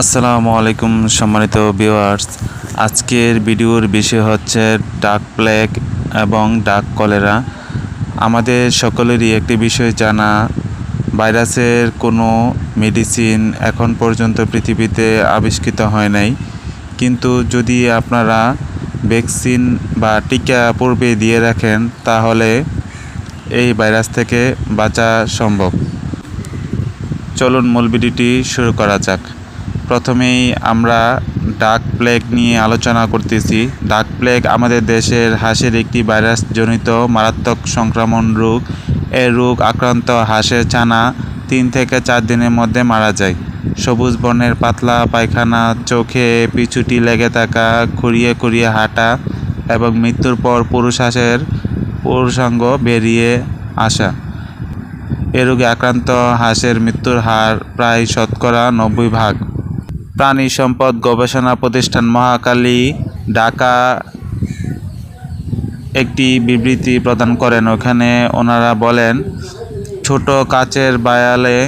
আসসালামু আলাইকুম সম্মানিত ভিউয়ার্স আজকের ভিডিওর বিষয় হচ্ছে ডাক প্লেগ এবং ডাক কলেরা আমাদের সকলেরই একটি বিষয় জানা, ভাইরাসের কোনো মেডিসিন এখন পর্যন্ত পৃথিবীতে আবিষ্কৃত হয় নাই। কিন্তু যদি আপনারা ভ্যাকসিন বা টিকা পূর্বে দিয়ে রাখেন, তাহলে এই ভাইরাস থেকে বাঁচা সম্ভব। চলুন মূল ভিডিওটি শুরু করা যাক। প্রথমেই আমরা ডাক প্লেগ নিয়ে আলোচনা করতেছি। ডাক প্লেগ আমাদের দেশের হাঁসের একটি ভাইরাসজনিত মারাত্মক সংক্রমণ রোগ। এই রোগ আক্রান্ত হাঁসের ছানা তিন থেকে চার দিনের মধ্যে মারা যায়। সবুজ বর্ণের পাতলা পায়খানা, চোখে পিছুটি লেগে থাকা, খুঁড়িয়ে খুঁড়িয়ে হাঁটা এবং মৃত্যুর পর পুরুষ হাঁসের পুরুষাঙ্গ বেরিয়ে আসা। এ রোগে আক্রান্ত হাঁসের মৃত্যুর হার প্রায় শতকরা নব্বই ভাগ। প্রাণী সম্পদ গবেষণা প্রতিষ্ঠান মহাকালী ঢাকা একটি বিবৃতি প্রদান করেন। ওখানে ওনারা বলেন, ছোট কাচের বায়ালে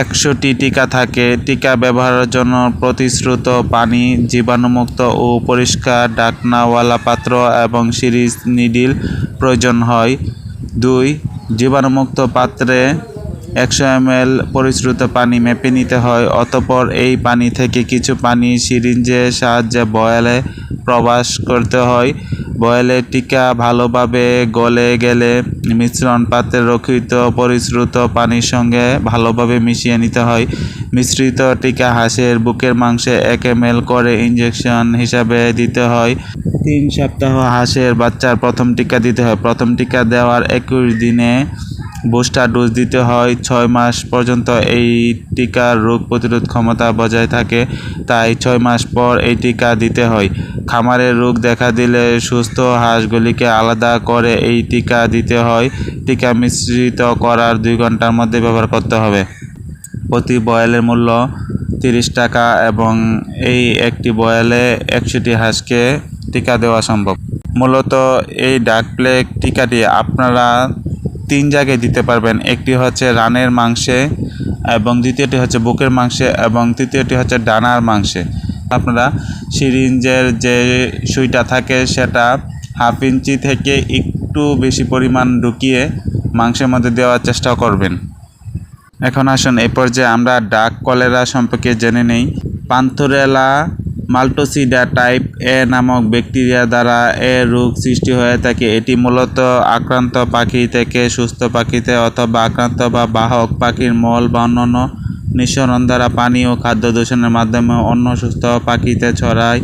একশোটি টিকা থাকে। টিকা ব্যবহারের জন্য প্রতিশ্রুত পানি, জীবাণুমুক্ত ও পরিষ্কার ডাকনাওয়ালা পাত্র এবং সিরিজ নিডিল প্রয়োজন হয়। দুই, জীবাণুমুক্ত পাত্রে একশো এমএল পরিশ্রুত পানি মেপে নিতে হয়, অতপর এই পানি থেকে কিছু পানি সিরিঞ্জের সাহায্যে বয়ালে প্রবাস করতে হয়। বয়ালে টিকা ভালোভাবে গলে গেলে মিশ্রণ পাত্রে রক্ষিত পরিশ্রুত পানির সঙ্গে ভালোভাবে মিশিয়ে নিতে হয়। মিশ্রিত টিকা হাঁসের বুকের মাংসে এক এমএল করে ইঞ্জেকশন হিসাবে দিতে হয়। তিন সপ্তাহ হাঁসের বাচ্চার প্রথম টিকা দিতে হয়। প্রথম টিকা দেওয়ার একুশ দিনে বুস্টার ডোজ দিতে হয়, ছয় মাস পর্যন্ত এই টিকার রোগ প্রতিরোধ ক্ষমতা বজায় থাকে, তাই ছয় মাস পর এই টিকা দিতে হয়। খামারের রোগ দেখা দিলে সুস্থ হাঁসগুলিকে আলাদা করে এই টিকা দিতে হয়। টিকা মিশ্রিত করার দুই ঘণ্টার মধ্যে ব্যবহার করতে হবে। প্রতি বয়ালের মূল্য তিরিশ টাকা এবং এই একটি বয়ালে একশোটি হাঁসকে টিকা দেওয়া সম্ভব। মূলত এই ডাক প্লেগ টিকাটি আপনারা তিন জায়গায় দিতে পারবেন। একটি হচ্ছে রানের মাংসে এবং দ্বিতীয়টি হচ্ছে বুকের মাংসে এবং তৃতীয়টি হচ্ছে ডানার মাংসে। আপনারা সিরিঞ্জের যে সুইটা থাকে সেটা হাফ ইঞ্চি থেকে একটু বেশি পরিমাণ ঢুকিয়ে মাংসের মধ্যে দেওয়ার চেষ্টা করবেন। এখন আসুন, এ পর্যায়ে আমরা ডাক কলেরা সম্পর্কে জেনে নেই। পান্থরেলা মাল্টোসিডা টাইপ এ নামক ব্যাকটেরিয়া দ্বারা এ রোগ সৃষ্টি হয়ে থাকে। এটি মূলত আক্রান্ত পাখি থেকে সুস্থ পাখিতে অথবা আক্রান্ত বা বাহক পাখির মল বা অন্যান্য নিঃসরণ দ্বারা পানি ও খাদ্য দূষণের মাধ্যমে অন্য সুস্থ পাখিতে ছড়ায়।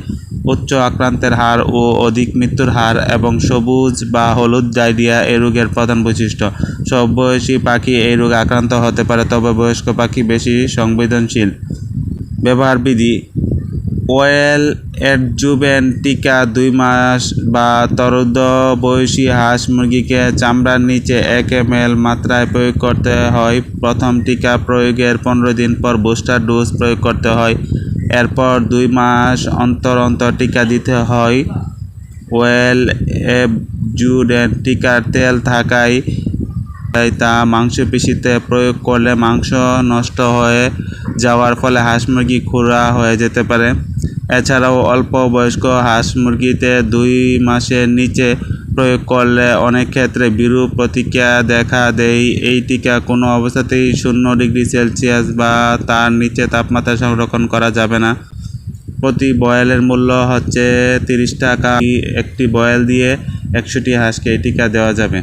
উচ্চ আক্রান্তের হার ও অধিক মৃত্যুর হার এবং সবুজ বা হলুদ ডায়রিয়া এই রোগের প্রধান বৈশিষ্ট্য। সব বয়সী পাখি এই রোগে আক্রান্ত হতে পারে, তবে বয়স্ক পাখি বেশি সংবেদনশীল। ব্যবহার বিধি ওয়েল অ্যাডজুভেন্ট টিকা দুই মাস বা তরুদ বয়সী হাঁস মুরগিকে চামড়ার নিচে এক এম মাত্রায় প্রয়োগ করতে হয়। প্রথম টিকা প্রয়োগের পনেরো দিন পর বুস্টার ডোজ প্রয়োগ করতে হয়। এরপর দুই মাস অন্তর অন্তর টিকা দিতে হয়। ওয়েল অ্যাবজুডেন্ট টিকার তেল থাকায় তাই তা মাংসপেশিতে প্রয়োগ করলে মাংস নষ্ট হয়ে যাওয়ার ফলে হাঁস মুরগি খুরা হয়ে যেতে পারে। এছাড়াও অল্প বয়স্ক হাঁস মুরগিতে দুই মাসের নিচে প্রয়োগ করলে অনেক ক্ষেত্রে বিরূপ প্রতিক্রিয়া দেখা দেয়। এই টিকা কোনো অবস্থাতেই শূন্য ডিগ্রি সেলসিয়াস বা তার নিচে তাপমাত্রা সংরক্ষণ করা যাবে না। প্রতি বয়েলের মূল্য হচ্ছে তিরিশ টাকা। একটি বয়েল দিয়ে একশোটি হাঁসকে এই টিকা দেওয়া যাবে।